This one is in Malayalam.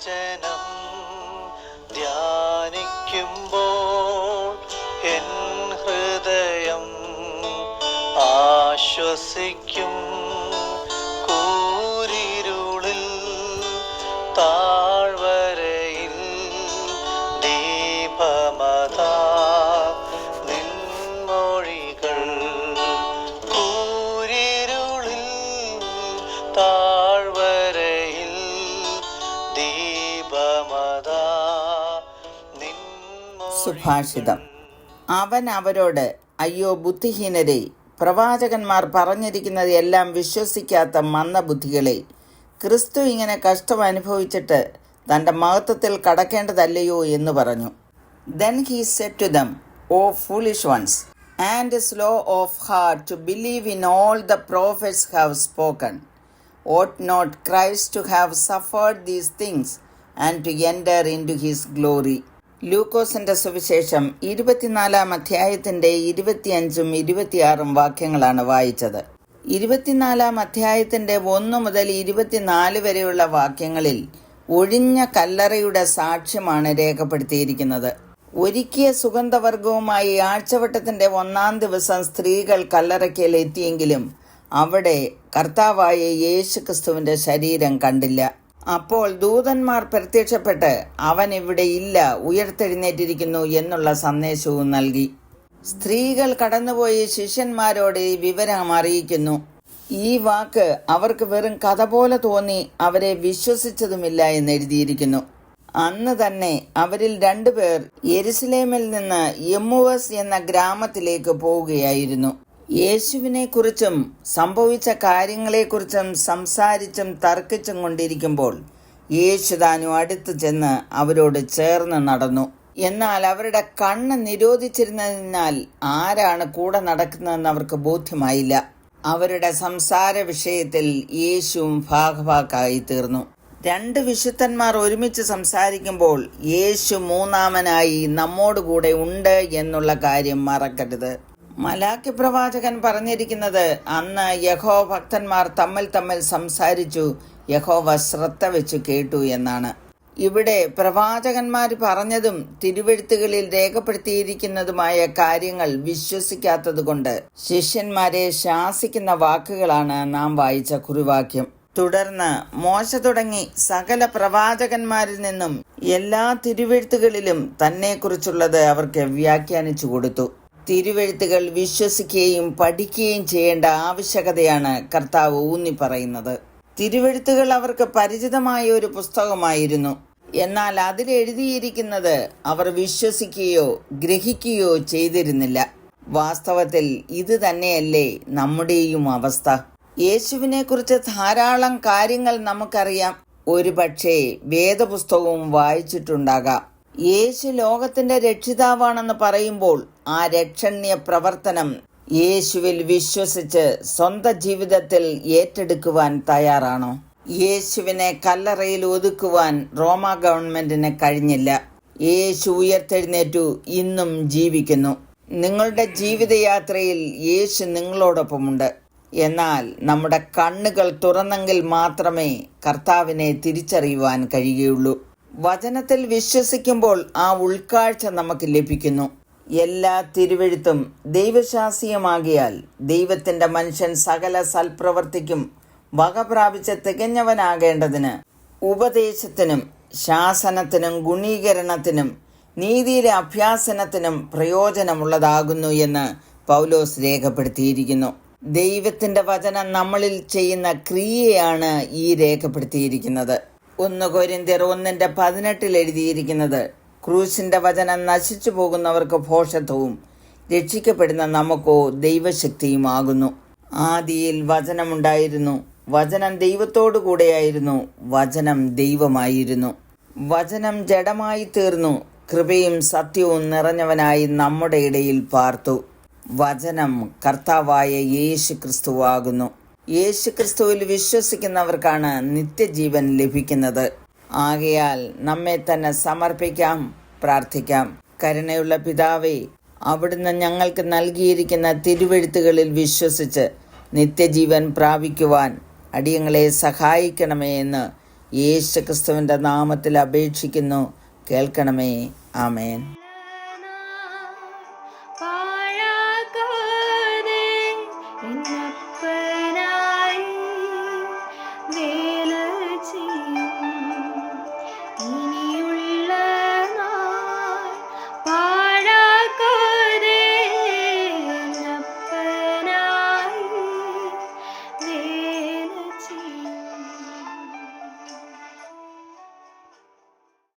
വചനം ധ്യാനിക്കുമ്പോൾ എൻ ഹൃദയം ആശ്വസിക്കും. കൂരിരുളിൽ താഴ്വരയിൽ ദീപമതാ സുഭാഷിതം. അവൻ അവരോട് അയ്യോ ബുദ്ധിഹീനരെ പ്രവാചകന്മാർ പറഞ്ഞിരിക്കുന്നത് എല്ലാം വിശ്വസിക്കാത്ത മന്ദബുദ്ധികളെ ക്രിസ്തു ഇങ്ങനെ കഷ്ടം അനുഭവിച്ചിട്ട് തന്റെ മഹത്വത്തിൽ കടക്കേണ്ടതല്ലയോ എന്ന് പറഞ്ഞു. Then he said to them O foolish ones and slow of heart to believe in all the prophets have spoken ought not Christ to have suffered these these things to enter into his glory ലൂക്കോസിന്റെ സുവിശേഷം ഇരുപത്തിനാലാം അധ്യായത്തിന്റെ ഇരുപത്തിയഞ്ചും ഇരുപത്തിയാറും വാക്യങ്ങളാണ് വായിച്ചത്. ഇരുപത്തിനാലാം അധ്യായത്തിന്റെ ഒന്ന് മുതൽ ഇരുപത്തിനാല് വരെയുള്ള വാക്യങ്ങളിൽ ഒഴിഞ്ഞ കല്ലറയുടെ സാക്ഷ്യമാണ് രേഖപ്പെടുത്തിയിരിക്കുന്നത്. ഒരുക്കിയ സുഗന്ധവർഗവുമായി ആഴ്ചവട്ടത്തിന്റെ ഒന്നാം ദിവസം സ്ത്രീകൾ കല്ലറയ്ക്കൽ എത്തിയെങ്കിലും അവിടെ കർത്താവായ യേശുക്രിസ്തുവിന്റെ ശരീരം കണ്ടില്ല. അപ്പോൾ ദൂതന്മാർ പ്രത്യക്ഷപ്പെട്ട് അവൻ ഇവിടെ ഇല്ല ഉയർത്തെഴുന്നേറ്റിരിക്കുന്നു എന്നുള്ള സന്ദേശവും നൽകി. സ്ത്രീകൾ കടന്നുപോയി ശിഷ്യന്മാരോട് ഈ വിവരം അറിയിക്കുന്നു. ഈ വാക്ക് അവർക്ക് വെറും കഥ പോലെ തോന്നി അവരെ വിശ്വസിച്ചതുമില്ല എന്ന് എഴുതിയിരിക്കുന്നു. അന്ന് തന്നെ അവരിൽ രണ്ടുപേർ യെരുസലേമിൽ നിന്ന് യമ്മുവസ് എന്ന ഗ്രാമത്തിലേക്ക് പോവുകയായിരുന്നു. യേശുവിനെ കുറിച്ചും സംഭവിച്ച കാര്യങ്ങളെക്കുറിച്ചും സംസാരിച്ചും തർക്കിച്ചും കൊണ്ടിരിക്കുമ്പോൾ യേശുദാനു അടുത്തു ചെന്ന് അവരോട് ചേർന്ന് നടന്നു. എന്നാൽ അവരുടെ കണ്ണ് നിരോധിച്ചിരുന്നതിനാൽ ആരാണ് കൂടെ നടക്കുന്നതെന്ന് അവർക്ക് ബോധ്യമായില്ല. അവരുടെ സംസാര വിഷയത്തിൽ യേശുവും ഭാഗഭാക്കായി തീർന്നു. രണ്ട് വിശുദ്ധന്മാർ ഒരുമിച്ച് സംസാരിക്കുമ്പോൾ യേശു മൂന്നാമനായി നമ്മോടുകൂടെ ഉണ്ട് എന്നുള്ള കാര്യം മറക്കരുത്. മലാക്കി പ്രവാചകൻ പറഞ്ഞിരിക്കുന്നത് അന്ന് യഹോ ഭക്തന്മാർ തമ്മിൽ തമ്മിൽ സംസാരിച്ചു. യഹോവ ശ്രദ്ധ വെച്ചു കേട്ടു എന്നാണ്. ഇവിടെ പ്രവാചകന്മാർ പറഞ്ഞതും തിരുവെഴുത്തുകളിൽ രേഖപ്പെടുത്തിയിരിക്കുന്നതുമായ കാര്യങ്ങൾ വിശ്വസിക്കാത്തതുകൊണ്ട് ശിഷ്യന്മാരെ ശാസിക്കുന്ന വാക്കുകളാണ് നാം വായിച്ച കുറിവാക്യം. തുടർന്ന് മോശ തുടങ്ങി സകല പ്രവാചകന്മാരിൽ നിന്നും എല്ലാ തിരുവെഴുത്തുകളിലും തന്നെക്കുറിച്ചുള്ളത് അവർക്ക് വ്യാഖ്യാനിച്ചു കൊടുത്തു. തിരുവെഴുത്തുകൾ വിശ്വസിക്കുകയും പഠിക്കുകയും ചെയ്യേണ്ട ആവശ്യകതയാണ് കർത്താവ് ഊന്നി പറയുന്നത്. തിരുവെഴുത്തുകൾ അവർക്ക് പരിചിതമായ ഒരു പുസ്തകമായിരുന്നു. എന്നാൽ അതിൽ എഴുതിയിരിക്കുന്നത് അവർ വിശ്വസിക്കുകയോ ഗ്രഹിക്കുകയോ ചെയ്തിരുന്നില്ല. വാസ്തവത്തിൽ ഇത് തന്നെയല്ലേ നമ്മുടെയും അവസ്ഥ. യേശുവിനെക്കുറിച്ച് ധാരാളം കാര്യങ്ങൾ നമുക്കറിയാം. ഒരു പക്ഷേ വേദപുസ്തകവും വായിച്ചിട്ടുണ്ടാകാം. യേശു ലോകത്തിന്റെ രക്ഷിതാവാണെന്ന് പറയുമ്പോൾ ആ രക്ഷണ്യ പ്രവർത്തനം യേശുവിൽ വിശ്വസിച്ച് സ്വന്തം ജീവിതത്തിൽ ഏറ്റെടുക്കുവാൻ തയ്യാറാണോ. യേശുവിനെ കല്ലറയിൽ ഒതുക്കുവാൻ റോമ ഗവൺമെന്റിന് കഴിഞ്ഞില്ല. യേശു ഉയർത്തെഴുന്നേറ്റു ഇന്നും ജീവിക്കുന്നു. നിങ്ങളുടെ ജീവിതയാത്രയിൽ യേശു നിങ്ങളോടൊപ്പമുണ്ട്. എന്നാൽ നമ്മുടെ കണ്ണുകൾ തുറന്നെങ്കിൽ മാത്രമേ കർത്താവിനെ തിരിച്ചറിയുവാൻ കഴിയുകയുള്ളൂ. വചനത്തിൽ വിശ്വസിക്കുമ്പോൾ ആ ഉൾക്കാഴ്ച നമുക്ക് ലഭിക്കുന്നു. എല്ലാ തിരുവെഴുത്തും ദൈവശാസ്ത്രീയമാകിയാൽ ദൈവത്തിന്റെ മനുഷ്യൻ സകല സൽപ്രവർത്തിക്കും വക പ്രാപിച്ച് തികഞ്ഞവനാകേണ്ടതിന് ഉപദേശത്തിനും ശാസനത്തിനും ഗുണീകരണത്തിനും നീതിയിലെ അഭ്യാസനത്തിനും പ്രയോജനമുള്ളതാകുന്നു എന്ന് പൗലോസ് രേഖപ്പെടുത്തിയിരിക്കുന്നു. ദൈവത്തിന്റെ വചനം നമ്മളിൽ ചെയ്യുന്ന ക്രിയയാണ് ഈ രേഖപ്പെടുത്തിയിരിക്കുന്നത്. ഒന്ന് കൊരിന്തിയർ ഒന്നിന്റെ പതിനെട്ടിൽ എഴുതിയിരിക്കുന്നത് ക്രൂശിന്റെ വചനം നശിച്ചു പോകുന്നവർക്ക് ഭോഷത്വവും രക്ഷിക്കപ്പെടുന്ന നമുക്കോ ദൈവശക്തിയുമാകുന്നു. ആദിയിൽ വചനമുണ്ടായിരുന്നു വചനം ദൈവത്തോടു കൂടെയായിരുന്നു വചനം ദൈവമായിരുന്നു. വചനം ജഡമായി തീർന്നു കൃപയും സത്യവും നിറഞ്ഞവനായി നമ്മുടെ ഇടയിൽ പാർത്തു. വചനം കർത്താവായ യേശു ക്രിസ്തുവാകുന്നു യേശു ക്രിസ്തുവിൽ വിശ്വസിക്കുന്നവർക്കാണ് നിത്യജീവൻ ലഭിക്കുന്നത്. ആകയാൽ നമ്മെ തന്നെ സമർപ്പിക്കാം പ്രാർത്ഥിക്കാം. കരുണയുള്ള പിതാവേ അവിടുന്ന് ഞങ്ങൾക്ക് നൽകിയിരിക്കുന്ന തിരുവെഴുത്തുകളിൽ വിശ്വസിച്ച് നിത്യജീവൻ പ്രാപിക്കുവാൻ അടിയങ്ങളെ സഹായിക്കണമേ എന്ന് യേശു ക്രിസ്തുവിന്റെ നാമത്തിൽ അപേക്ഷിക്കുന്നു. കേൾക്കണമേ. ആമേൻ.